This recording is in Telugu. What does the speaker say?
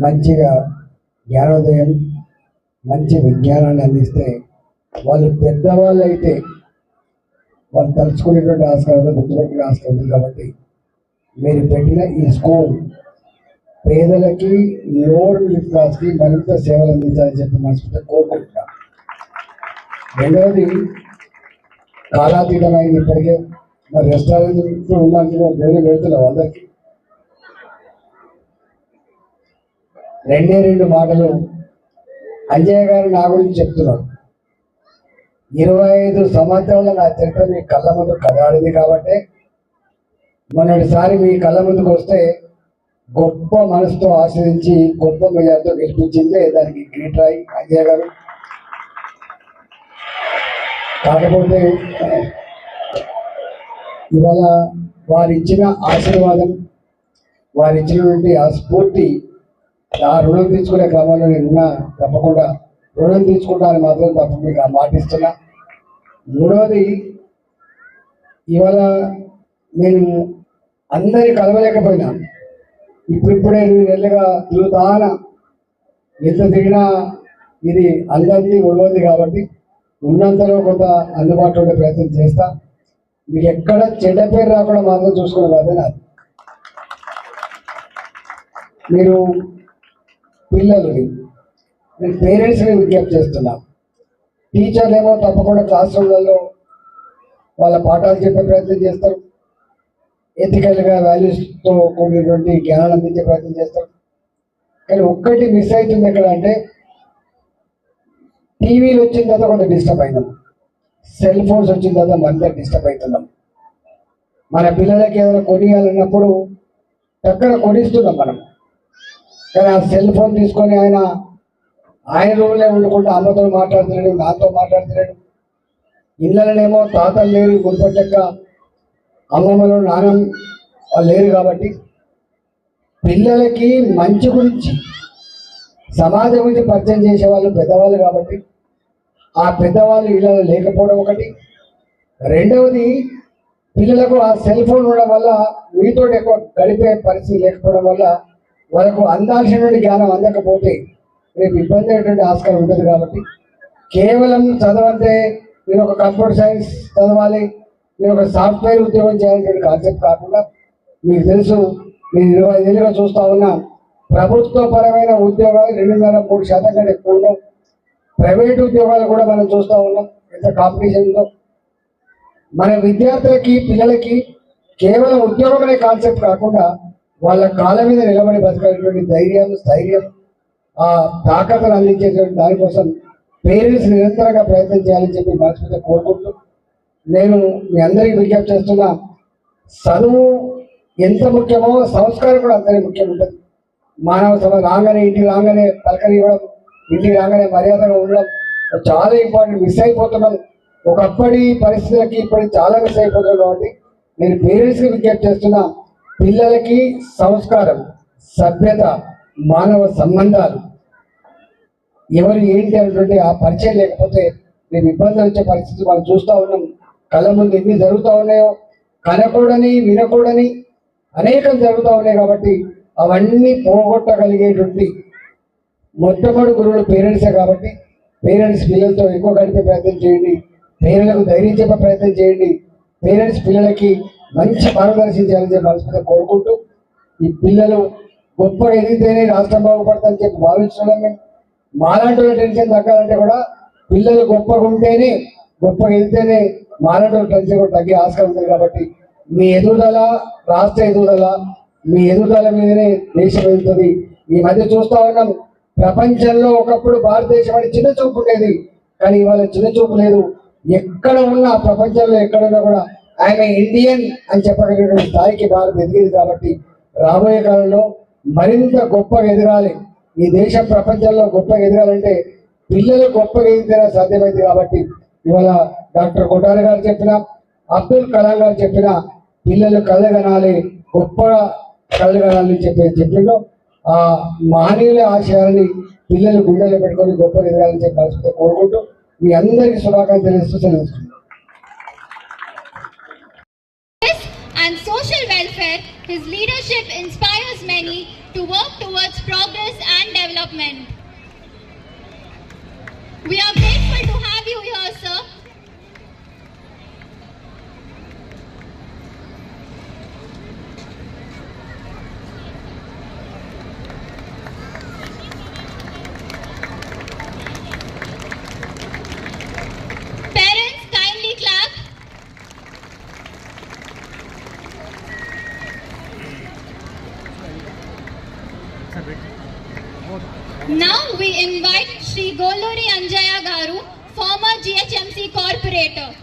మంచిగా జ్ఞానోదయం మంచి విజ్ఞానాన్ని అందిస్తే వాళ్ళు పెద్దవాళ్ళు అయితే వాళ్ళు తలుచుకునేటువంటి ఆస్కారం గుర్తుపెట్టిన ఆస్కారం ఉంది కాబట్టి మీరు పెట్టిన ఈ స్కూల్ పేదలకి లోడ్ మిడిల్ క్లాస్కి మరింత సేవలు అందించాలని చెప్పి మనస్ఫూర్తిగా కోరుకుంటున్నాం. రెండవది కాలాతీతమైంది ఇప్పటికే మరి రెస్టారెంట్ ఉన్నాను వేరే పెడుతున్నాం వాళ్ళకి రెండే రెండు మాటలు అంజయ్య గారు నా గురించి చెప్తున్నాడు ఇరవై ఐదు సంవత్సరాల నా చరిత్ర మీ కళ్ళ ముందు కదలాడింది కాబట్టి మొన్నటిసారి మీ కళ్ళ ముందుకు వస్తే గొప్ప మనసుతో ఆశ్రయించి గొప్ప మెజార్తో గెలిపించిందే దానికి గ్రీట్ రాయి అంజయ్య గారు. కాకపోతే ఇవాళ వారిచ్చిన ఆశీర్వాదం వారిచ్చినటువంటి ఆ స్ఫూర్తి ఆ రుణం తీసుకునే క్రమంలో నేను ఉన్నా తప్పకుండా రుణం తీసుకుంటానని మాత్రం తప్ప మీకు మాటిస్తున్నా మూడవది ఇవాళ నేను అందరి కలవలేకపోయినా. ఇప్పుడిప్పుడే ఎనిమిది నెలలుగా తిరుగుతాన? ఎంత తిరిగినా ఇది అందరినీ ఉండదు కాబట్టి ఉన్నంతలో కొంత అందుబాటులో ఉండే ప్రయత్నం చేస్తా. మీకు ఎక్కడ చెడ్డ పేరు రాకుండా మాత్రం చూసుకునే బాధ్యత మీరు పిల్లలని నేను పేరెంట్స్ని విజ్ఞప్తి చేస్తున్నా. టీచర్లు ఏమో తప్పకుండా క్లాస్ రూమ్లలో వాళ్ళ పాఠాలు చెప్పే ప్రయత్నం చేస్తారు. ఎథికల్గా వాల్యూస్తో కూడినటువంటి జ్ఞానాన్ని అందించే ప్రయత్నం చేస్తారు. కానీ ఒక్కటి మిస్ అవుతుంది ఎక్కడ అంటే టీవీలు వచ్చిన తర్వాత కొంత డిస్టర్బ్ అయినాం. సెల్ ఫోన్స్ వచ్చిన తర్వాత మరింత డిస్టర్బ్ అవుతున్నాం. మన పిల్లలకి ఏదైనా కొనియాలన్నప్పుడు చక్కగా కొనిస్తున్నాం మనం. కానీ ఆ సెల్ ఫోన్ తీసుకొని ఆయన ఆయన రూమ్లే ఉండకుండా అమ్మతో మాట్లాడుతున్నాడు నాతో మాట్లాడుతున్నాడు. ఇళ్ళలోనేమో తాతలు లేరు గురిపట్టక అమ్మమ్మలు నాన్నమ్మ వాళ్ళు లేరు కాబట్టి పిల్లలకి మంచి గురించి సమాజం గురించి పరిచయం చేసే వాళ్ళు పెద్దవాళ్ళు కాబట్టి ఆ పెద్దవాళ్ళు ఇళ్ళలో లేకపోవడం ఒకటి. రెండవది పిల్లలకు ఆ సెల్ ఫోన్ ఉండడం వల్ల మీతో ఎక్కువ గడిపే పరిస్థితి లేకపోవడం వల్ల మనకు అందాల్సినటువంటి జ్ఞానం అందకపోతే రేపు ఇబ్బంది అయ్యేటువంటి ఆస్కారం ఉంటుంది కాబట్టి కేవలం చదవంటే నేను ఒక కంప్యూటర్ సైన్స్ చదవాలి నేను ఒక సాఫ్ట్వేర్ ఉద్యోగం చేయాలనేటువంటి కాన్సెప్ట్ కాకుండా మీకు తెలుసు నేను ఇరవై ఐదేళ్ళుగా చూస్తా ఉన్నా ప్రభుత్వ పరమైన ఉద్యోగాలు రెండున్నర మూడు శాతం కంటే ఎక్కువ ఉండవు. ప్రైవేట్ ఉద్యోగాలు కూడా మనం చూస్తూ ఉన్నాం ఎంత కాంపిటీషన్ ఉందో. మన విద్యార్థులకి పిల్లలకి కేవలం ఉద్యోగం అనే కాన్సెప్ట్ కాకుండా వాళ్ళ కాళ్ళ మీద నిలబడి బతకాలటువంటి ధైర్యం స్థైర్యం ఆ తాకతను అందించేటువంటి దానికోసం పేరెంట్స్ నిరంతరంగా ప్రయత్నం చేయాలని చెప్పి మనస్ఫూర్తిగా కోరుకుంటూ నేను మీ అందరికీ విజ్ఞప్తి చేస్తున్నా. చదువు ఎంత ముఖ్యమో సంస్కారం కూడా అంతనే ముఖ్యం ఉంటుంది మానవ సభ రాగానే ఇంటికి రాగానే పలకరి ఇవ్వడం ఇంటికి రాగానే మర్యాదగా ఉండడం చాలా ఇంపార్టెంట్ మిస్ అయిపోతున్నాం. ఒకప్పటి పరిస్థితులకి ఇప్పటికి చాలా మిస్ అయిపోతున్నాం కాబట్టి నేను పేరెంట్స్కి విజ్ఞప్తి చేస్తున్నా. పిల్లలకి సంస్కారం సభ్యత మానవ సంబంధాలు. ఎవరు ఏంటి అనేటువంటి ఆ పరిచయం లేకపోతే మేము ఇబ్బందులు వచ్చే పరిస్థితి మనం చూస్తూ ఉన్నాం. కళ్ళ ముందు ఎన్ని జరుగుతూ ఉన్నాయో కనకూడని వినకూడని అనేకం జరుగుతూ ఉన్నాయి కాబట్టి అవన్నీ పోగొట్టగలిగేటువంటి మొట్టమొదటి గురువులు పేరెంట్సే కాబట్టి పేరెంట్స్ పిల్లలతో ఎక్కువ గడిపే ప్రయత్నం చేయండి. పేరెంట్లకు ధైర్యం చెప్పే ప్రయత్నం చేయండి. పేరెంట్స్ పిల్లలకి మంచి మార్గదర్శనం చేయాలని చెప్పి మనస్ఫూర్తిగా కోరుకుంటూ ఈ పిల్లలు గొప్పగా ఎదిగితేనే రాష్ట్రం బాగుపడతారని చెప్పి భావించడం మేము మాలాంటి టెన్షన్ తగ్గాలంటే కూడా పిల్లలు గొప్పగా ఉంటేనే గొప్పగా ఎదిగితేనే మాలాంటి వాళ్ళ టెన్షన్ కూడా తగ్గే ఆస్కారం ఉంటుంది కాబట్టి మీ ఎదుగుదల రాష్ట్ర ఎదుగుదల మీ ఎదుగుదల మీదనే దేశం వెళ్తుంది. ఈ మధ్య చూస్తా ఉన్నాం ప్రపంచంలో ఒకప్పుడు భారతదేశం అని చిన్న చూపు ఉండేది. కానీ ఇవాళ చిన్న చూపు లేదు. ఎక్కడ ఉన్నా ప్రపంచంలో ఎక్కడున్నా కూడా ఆయన ఇండియన్ అని చెప్పగలిగిన స్థాయికి భారత్ ఎదిగింది కాబట్టి రాబోయే కాలంలో మరింత గొప్పగా ఎదగాలి. ఈ దేశం ప్రపంచంలో గొప్పగా ఎదగాలంటే పిల్లలు గొప్పగా ఎదిగితేనే సాధ్యమైంది కాబట్టి ఇవాళ డాక్టర్ కొటారి గారు చెప్పిన అబ్దుల్ కలాం గారు చెప్పిన పిల్లలు కళ్ళగనాలి గొప్పగా కళ్ళగనాలని చెప్పి చెప్పిండు ఆ మానవుల ఆశయాలని పిల్లలు గుండెలో పెట్టుకొని గొప్పగా ఎదగాలని చెప్పి మనస్ఫూర్తిగా కోరుకుంటూ మీ అందరికీ శుభాకాంక్షలు ఇస్తూ సెలవు leadership inspires many to work towards progress and development. We are grateful to have you here, sir. Now we invite Sri Goluri Anjaya Garu, former GHMC corporator,